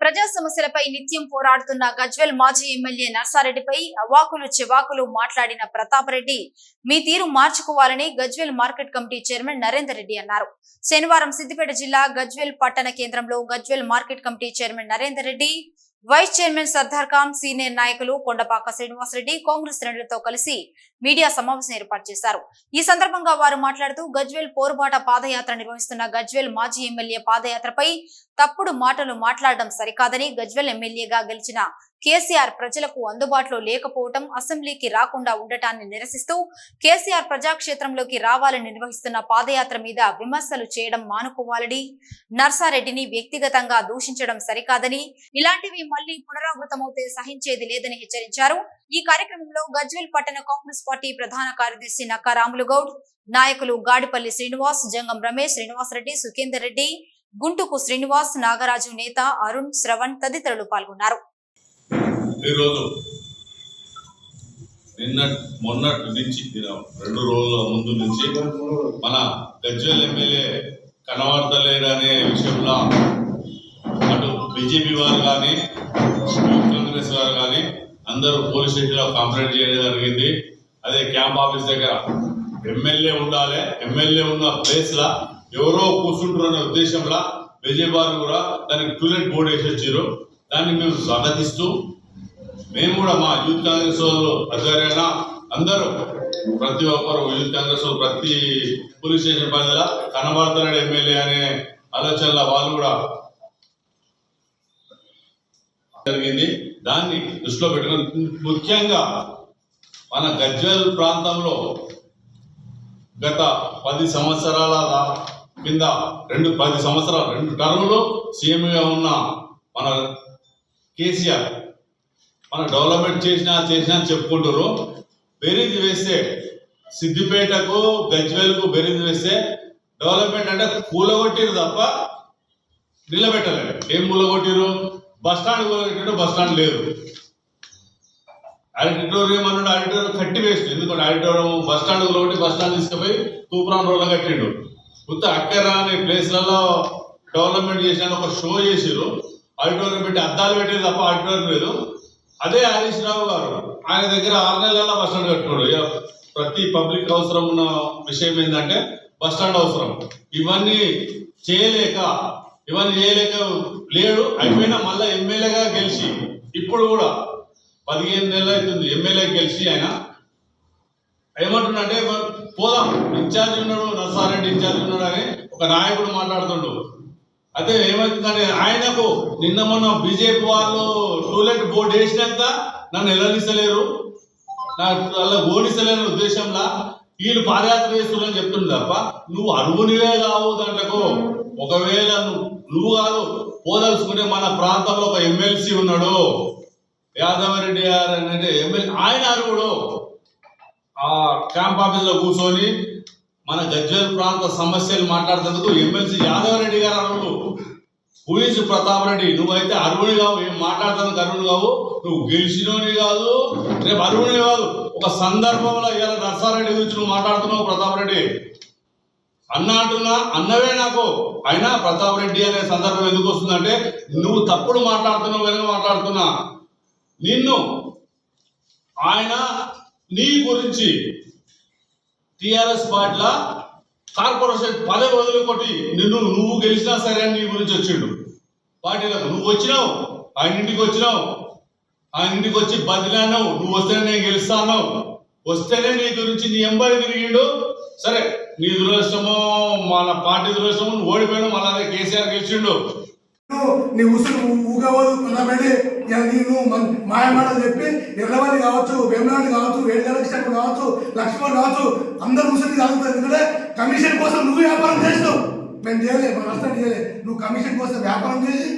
ప్రజా సమస్యలపై నిత్యం పోరాడుతున్న గజ్వెల్ మాజీ ఎమ్మెల్యే నర్సారెడ్డిపై అవాకులు చెవాకులు మాట్లాడిన ప్రతాపరెడ్డి మీ తీరు మార్చుకోవాలని Gajwel market committee chairman Narender Reddy అన్నారు. శనివారం సిద్దిపేట జిల్లా గజ్వెల్ పట్టణ కేంద్రంలో Gajwel market committee chairman Narender Reddy vice chairman Sardar Khan senior నాయకులు కొండపాక శ్రీనివాసరెడ్డి కాంగ్రెస్ శ్రేణులతో కలిసి మీడియా సమావేశం ఏర్పాటు చేశారు. ఈ సందర్భంగా వారు మాట్లాడుతూ గజ్వేల్ పోరుబాట పాదయాత్ర నిర్వహిస్తున్న గజ్వెల్ మాజీ ఎమ్మెల్యే పాదయాత్రపై తప్పుడు మాటలు మాట్లాడడం సరికాదని గజ్వేల్ ఎమ్మెల్యేగా గెలిచిన కేసీఆర్ ప్రజలకు అందుబాటులో లేకపోవటం అసెంబ్లీకి రాకుండా ఉండటాన్ని నిరసిస్తూ కేసీఆర్ ప్రజాక్షేత్రంలోకి రావాలని నిర్వహిస్తున్న పాదయాత్ర మీద విమర్శలు చేయడం మానుకోవాలని నర్సారెడ్డిని వ్యక్తిగతంగా దూషించడం సరికాదని ఇలాంటివి మళ్ళీ పునరావృతమవుతే సహించేది లేదని హెచ్చరించారు. ఈ కార్యక్రమంలో గజ్వెల్ పట్టణ కాంగ్రెస్ పార్టీ ప్రధాన కార్యదర్శి నక్కా రాములు గౌడ్ నాయకులు గాడిపల్లి శ్రీనివాస్ జంగం రమేష్ శ్రీనివాస్ రెడ్డి సుఖేందర్ రెడ్డి గుంటుకు శ్రీనివాస్ నాగరాజు నేత అరుణ్ శ్రవణ్ తదితరులు పాల్గొన్నారు. ఈరోజు నిన్న మొన్నటి నుంచి రెండు రోజుల ముందు నుంచి మన గజ్వెల్ ఎమ్మెల్యే కనబడతలేరు అనే విషయంలో అటు బీజేపీ వారు కానీ కాంగ్రెస్ వారు కానీ అందరూ పోలీస్ స్టేషన్లో కంప్లైంట్ చేయడం జరిగింది. అదే క్యాంప్ ఆఫీస్ దగ్గర ఎమ్మెల్యే ఉండాలి ఎమ్మెల్యే ఉన్న ప్లేస్లో ఎవరో కూర్చుంటారు అనే ఉద్దేశంలో బీజేపీ వారు కూడా దానికి టూలెట్ బోర్డు వేసి వచ్చారు. దాన్ని మేము స్వాగతిస్తూ మేము కూడా మా యూత్ కాంగ్రెస్ వాళ్ళు ఆధ్వర్యాన అందరూ ప్రతి ఒక్కరు యూత్ కాంగ్రెస్ ప్రతి పోలీస్ స్టేషన్ పరిధిలో కనబడుతున్నాడు ఎమ్మెల్యే అనే ఆలోచనలో వాళ్ళు కూడా జరిగింది. దాన్ని దృష్టిలో పెట్టుకుని ముఖ్యంగా మన గజ్వల్ ప్రాంతంలో గత పది సంవత్సరాల కింద రెండు పది సంవత్సరాలు రెండు టర్ములు సీఎంగా ఉన్న మన కేసీఆర్ మన డెవలప్మెంట్ చేసినా చేసినా చెప్పుకుంటారు బెరీజ్ వేస్తే సిద్దిపేటకు గజ్వేల్కు బెరీజ్ వేస్తే డెవలప్మెంట్ అంటే కూలగొట్టిరు తప్ప నిలబెట్టలేదు. ఏం కూలగొట్టిరు బస్ స్టాండ్ కూలగొట్టిరు బస్ స్టాండ్ లేదు. ఆడిటోరియం అన్నాడు ఆడిటోరియం కట్టి వేస్ట్. ఎందుకంటే ఆడిటోరియం బస్ స్టాండ్ కూలగొట్టి బస్ స్టాండ్ తీసుకుపోయి తూప్రాన్ రోడ్లో కట్టిండు. కొత్త అక్కర అనే ప్లేస్లలో డెవలప్మెంట్ చేసిన ఒక షో చేసిరు ఆడిటోరియం పెట్టి అద్దాలు పెట్టేది తప్ప ఆడిటోరియం లేదు. అదే హరీష్ రావు గారు. ఆయన దగ్గర ఆరు నెలల బస్ స్టాండ్ కట్టుకోడు ప్రతి పబ్లిక్ అవసరం ఉన్న విషయం ఏంటంటే బస్ స్టాండ్ అవసరం. ఇవన్నీ చేయలేక ఇవన్నీ చేయలేక లేడు. అయిపోయినా మళ్ళీ ఎమ్మెల్యేగా గెలిచి ఇప్పుడు కూడా పదిహేను నెలలు అవుతుంది ఎమ్మెల్యే గెలిచి ఆయన. ఏమంటున్నాడంటే పోదాం ఇన్ఛార్జ్ ఉన్నాడు నర్సారెడ్డి ఇన్ఛార్జ్ ఉన్నాడు అని ఒక నాయకుడు మాట్లాడుతుండు. అదే ఏమవుతుందంటే ఆయనకు నిన్న మొన్న బీజేపీ వాళ్ళు టూలెట్ బోర్డు వేసినాక నన్ను ఎల్లనిస్తలేరు నాకు అలా ఓడిస్తలేని ఉద్దేశంలో వీళ్ళు పాదయాత్ర చేస్తున్నారని చెప్తుంది తప్ప నువ్వు అరువునివే కావు దాంట్లో ఒకవేళ నువ్వు నువ్వు కాదు పోదలుచుకుంటే మన ప్రాంతంలో ఒక ఎమ్మెల్సీ ఉన్నాడు. యాదవరెడ్డి గారు అంటే ఎమ్మెల్యే ఆయన అరువుడు. ఆ క్యాంప్ ఆఫీస్లో కూర్చొని మన గజ్వేల్ ప్రాంత సమస్యలు మాట్లాడుతున్నందుకు ఎమ్మెల్సీ యాదవరెడ్డి గారు అన్నట్టు హూయిస్ ప్రతాప్ రెడ్డి? నువ్వైతే అరువుని కావు ఏం మాట్లాడుతానికి అరువుని కావు. నువ్వు గెలిచినోని కాదు రేపు అరువుని కాదు. ఒక సందర్భంలో ఇలా నర్సారెడ్డి గురించి నువ్వు మాట్లాడుతున్నావు ప్రతాప్ రెడ్డి. అన్న అంటున్నా అన్నవే నాకు. అయినా ప్రతాప్ రెడ్డి అనే సందర్భం ఎందుకు వస్తుందంటే నువ్వు తప్పుడు మాట్లాడుతున్నావు కనుక మాట్లాడుతున్నా. నిన్ను ఆయన నీ గురించి టిఆర్ఎస్ పార్టీల కార్పొరేషన్ పదవి వదులుకొట్టి నిన్ను నువ్వు గెలిచినా సరే అని నీ గురించి వచ్చిండు. పార్టీలకు నువ్వు వచ్చినావు ఆయన ఇంటికి వచ్చినావు ఆయన ఇంటికి వచ్చి బదిలాను నువ్వు వస్తేనే నేను గెలుస్తాన్నావు వస్తేనే నీ గురించి నీ ఎంబడి తిరిగిండు. సరే నీ దురదృష్టమో మన పార్టీ దురదృష్టమో నువ్వు ఓడిపోయినావు మళ్ళీ కేసీఆర్ గెలిచిండు. నువ్వు నీ ఉసురు ఊగవదు కొనబెట్టి ఇక నీవు మన- మాయమాటలు చెప్పి ఎర్రవల్లి కావచ్చు వేమనాడు కావచ్చు వేడికలక్ష్మణ్ కావచ్చు లక్ష్మణ్ కావచ్చు అందరు ఉసురు తాగుతారు. ఎందుకంటే కమిషన్ కోసం నువ్వు వ్యాపారం చేస్తావు మేము చేయలేదు మన నష్టం చేయలేదు నువ్వు కమిషన్ కోసం వ్యాపారం చేసి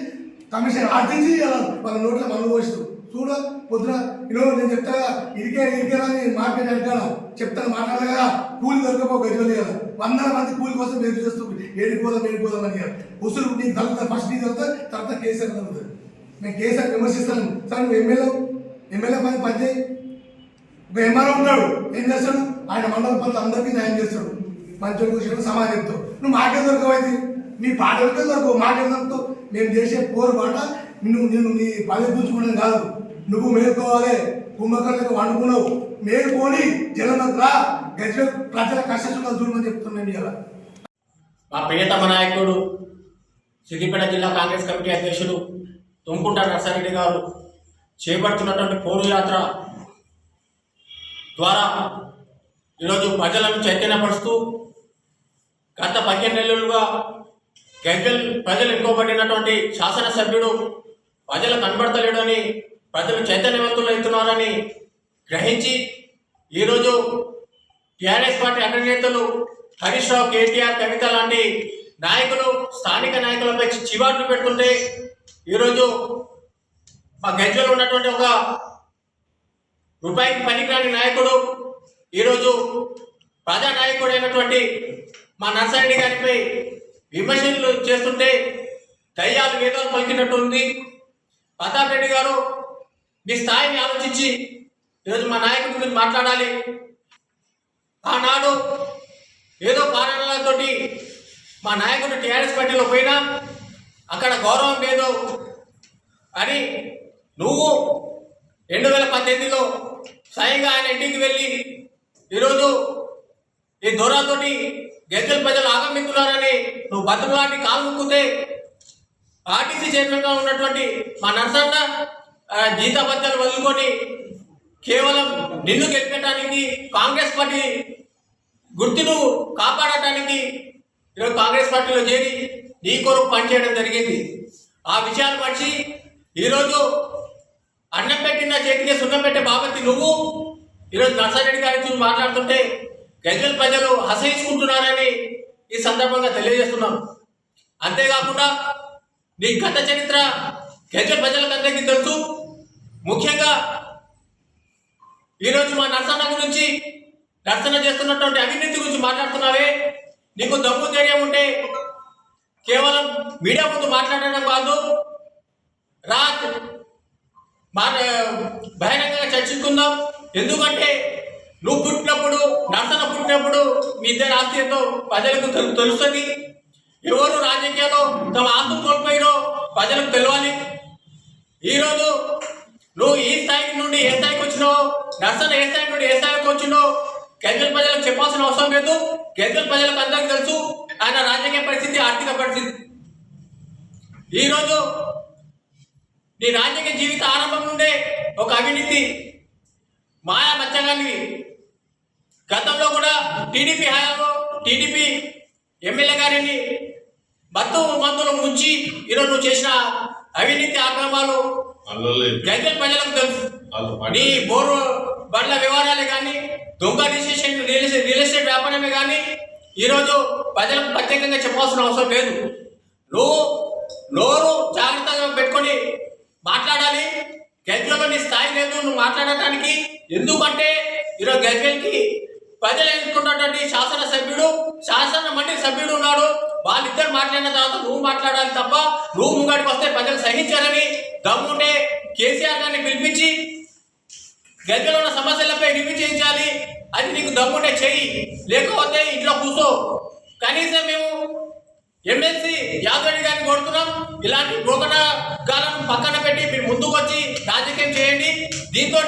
కమిషన్ ఆర్జించి అలా వాళ్ళ నోట్లో మళ్ళీ పోస్తావు చూడ పొద్దున ఇలో నేను చెప్తా ఇరికే ఇరికేనా అని మార్కెట్ చెప్తాను మాట్లాడాలి కదా కూలి దొరకపో గజవల్లి కదా వందల మంది కూలి కోసం ఎదురు చేస్తూ ఏడిపోదాం ఏడిపోదాం అని ఉసురు నీకు తగ్గుతా ఫస్ట్ నీ తగ్గుతా తర్వాత కేసీఆర్ తగ్గుతుంది నేను కేసీఆర్ విమర్శిస్తాను సార్ నువ్వు ఎమ్మెల్యే ఎమ్మెల్యే పని పని ఒక ఎంఆర్ఓ ఉంటాడు. ఏం చేస్తాడు? ఆయన మండల పనులు అందరికీ న్యాయం చేస్తాడు. మంచి కూర్చొని సమాజంతో నువ్వు మాకే దొరకవైంది నీ పాటలకే దొరకవు. మాకే దొరకవు మేము చేసే పోరు పాట నువ్వు నేను నీ పని పుచ్చుకోవడం కాదు. నువ్వు మేలుకోవాలి. కుంభకర్ణకు వండుకున్నావు. మేలుకొని జనంతా గజ ప్రజల కష్టంగా దూరం చూడమని చెప్తున్నాను ఇలా మా ప్రియతమ నాయకుడు సిద్దిపేట జిల్లా కాంగ్రెస్ కమిటీ అధ్యక్షుడు తుమ్కుంట నర్సారెడ్డి గారు చేపడుతున్నటువంటి పోరు యాత్ర ద్వారా ఈరోజు ప్రజలను చైతన్యపరుస్తూ గత పదిహేను నెలలుగా గజ్వెల్ ప్రజలు ఎన్నుకోబడినటువంటి శాసనసభ్యుడు ప్రజలు కనబడతలేడని ప్రజలు చైతన్యవంతులు అవుతున్నారని గ్రహించి ఈరోజు టీఆర్ఎస్ పార్టీ అగ్రనేతలు హరీష్ రావు కేటీఆర్ కవిత లాంటి నాయకులు స్థానిక నాయకులపై చివాట్లు పెడుతుంటే ఈరోజు మా గజ్వెల్ ఉన్నటువంటి ఒక రూపాయికి పనికిరాని నాయకుడు ఈరోజు ప్రజా నాయకుడు అయినటువంటి మా నర్సారెడ్డి గారిపై విమర్శలు చేస్తుంటే దయ్యాలు వేదాలు పలికినట్టు ఉంది ప్రతాప్ రెడ్డి గారు మీ స్థాయిని ఆలోచించి ఈరోజు మా నాయకుడి గురించి మాట్లాడాలి. ఆనాడు ఏదో కారణాలతో మా నాయకుడు టీఆర్ఎస్ పార్టీలో పోయినా అక్కడ గౌరవం లేదు అని నువ్వు రెండు వేల పద్దెనిమిదిలో స్వయంగా ఆయన ఇంటికి వెళ్ళి ఈరోజు ఈ దూరాతోటి గెజ్జల ప్రజలు ఆగమిస్తున్నారని నువ్వు భద్రలాంటి కాలు ముక్కితే ఆర్టీసీ చైర్మన్గా ఉన్నటువంటి మా నర్సన్న ఆ, జీతభత్యాలు వదులుకొని కేవలం నిన్ను గెలిపెట్టడానికి కాంగ్రెస్ పార్టీ గుర్తును కాపాడటానికి ఈరోజు కాంగ్రెస్ పార్టీలో చేరి నీ కొరకు పనిచేయడం జరిగింది. ఆ విషయాలు మర్చి ఈరోజు అన్నం పెట్టిన చేతికి సున్నం పెట్టే బాబతి నువ్వు ఈరోజు నర్సారెడ్డి గారి చూసి మాట్లాడుతుంటే గజల్ ప్రజలు హసహించుకుంటున్నారని ఈ సందర్భంగా తెలియజేస్తున్నాను అంతేకాకుండా నీ గత చరిత్ర గజల్ ప్రజలకందరికీ తెలుసు. ముఖ్యంగా ఈరోజు మా నర్సన్న గురించి నర్సన చేస్తున్నటువంటి అవినీతి గురించి మాట్లాడుతున్నావే? నీకు దమ్ము ధైర్యం ఉంటే కేవలం మీడియా ముందు మాట్లాడడం కాదు రా బహిరంగంగా చర్చించుకుందాం. ఎందుకంటే నువ్వు పుట్టినప్పుడు నర్సన పుట్టినప్పుడు మీ ఇద్దరు ఆస్తి ఏంటో ప్రజలకు తెలుస్తుంది. ఎవరు రాజకీయాల్లో తమ ఆస్తులు కోల్పోయినో ప్రజలకు తెలియాలి ఈరోజు నువ్వు ఈ స్థాయి నుండి ఏ స్థాయికి వచ్చినావు? నర్సన్ ఏ స్థాయి నుండి ఏ స్థాయికి వచ్చినావు? కేంద్ర ప్రజలకు చెప్పాల్సిన అవసరం లేదు. కేంద్ర ప్రజలకు అందరికీ తెలుసు. ఆయన రాజకీయ పరిస్థితి ఆర్థిక పరిస్థితి. ఈరోజు నీ రాజకీయ జీవిత ఆరంభం నుండే ఒక అవినీతి మాయా మచ్చగానివి గతంలో కూడా టీడీపీ హయాంలో టీడీపీ ఎమ్మెల్యే గారిని మత్తు మందులు ముంచి ఈరోజు నువ్వు చేసిన అవినీతి ఆక్రమాలు అల్లలేదు గజ్వెల్ ప్రజలకు తెలుసు. నీ బోరు బండ్ల వ్యవహారాలే కానీ దొంగ రిజిస్ట్రేషన్ రియల్ రియల్ ఎస్టేట్ వ్యాపారమే కానీ ఈరోజు ప్రజలకు ప్రత్యేకంగా చెప్పాల్సిన అవసరం లేదు. నువ్వు నోరు జాగ్రత్తగా పెట్టుకొని మాట్లాడాలి. గజ్వెల్లో నీ స్థాయి లేదు నువ్వు మాట్లాడటానికి. ఎందుకంటే ఈరోజు గజ్వెల్కి ప్రజలు ఎన్నుకున్నటువంటి శాసనసభ్యుడు శాసన మండలి సభ్యుడు ఉన్నాడు. వాళ్ళిద్దరు మాట్లాడిన తర్వాత నువ్వు మాట్లాడాలి తప్ప నువ్వు ముంగడికి వస్తే ప్రజలు సహించారని దమ్ముంటే కేసీఆర్ గారిని పిలిపించి గదిలో ఉన్న సమస్యలపై రివ్యూ చేయించాలి. అది నీకు దమ్ముంటే చెయ్యి. లేకపోతే ఇంట్లో కూర్చో. కనీసం మేము ఎమ్మెల్సీ యాదవ్ గారిని కోరుతున్నాం. ఇలాంటి బ్రోకట పక్కన పెట్టి మీరు ముందుకు వచ్చి రాజకీయం చేయండి. దీంతో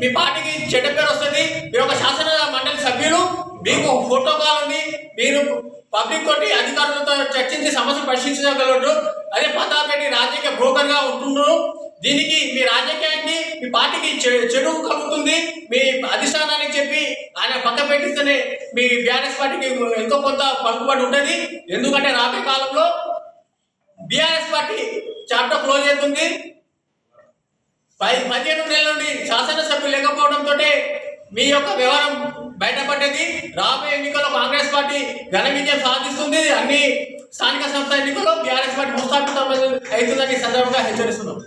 మీ పార్టీకి చెడ్డ పేరు వస్తుంది. మీరు ఒక శాసన మండలి సభ్యులు. మీకు ఫోటో కాల్ ఉంది. మీరు పబ్లిక్ తోటి అధికారులతో చర్చించి సమస్యలు పరిశీలించగలరు. అదే ప్రతాప్ రెడ్డి రాజకీయ బ్రోకర్గా ఉంటుండ్రు ఉంటున్నారు దీనికి మీ రాజకీయానికి మీ పార్టీకి చె- చెడు కలుగుతుంది. మీ అధిష్టానానికి చెప్పి ఆయన పక్క పెట్టిస్తేనే మీ బీఆర్ఎస్ పార్టీకి ఎంతో కొంత పలుకుబడి ఉంటుంది. ఎందుకంటే రాబోయే కాలంలో బీఆర్ఎస్ పార్టీ చాప్టర్ క్లోజ్ అవుతుంది. పది పదిహేను నెలల నుండి శాసనసభ్యులు లేకపోవడంతో మీ యొక్క వ్యవహారం బయటపడ్డది. రాబోయే ఎన్నికల్లో కాంగ్రెస్ పార్టీ ఘన విజయం సాధిస్తుంది. అన్ని స్థానిక సంస్థ ఎన్నికల్లో బీఆర్ఎస్ పార్టీ భూస్థాపితం అవుతుందని సందర్భంగా హెచ్చరిస్తున్నాం.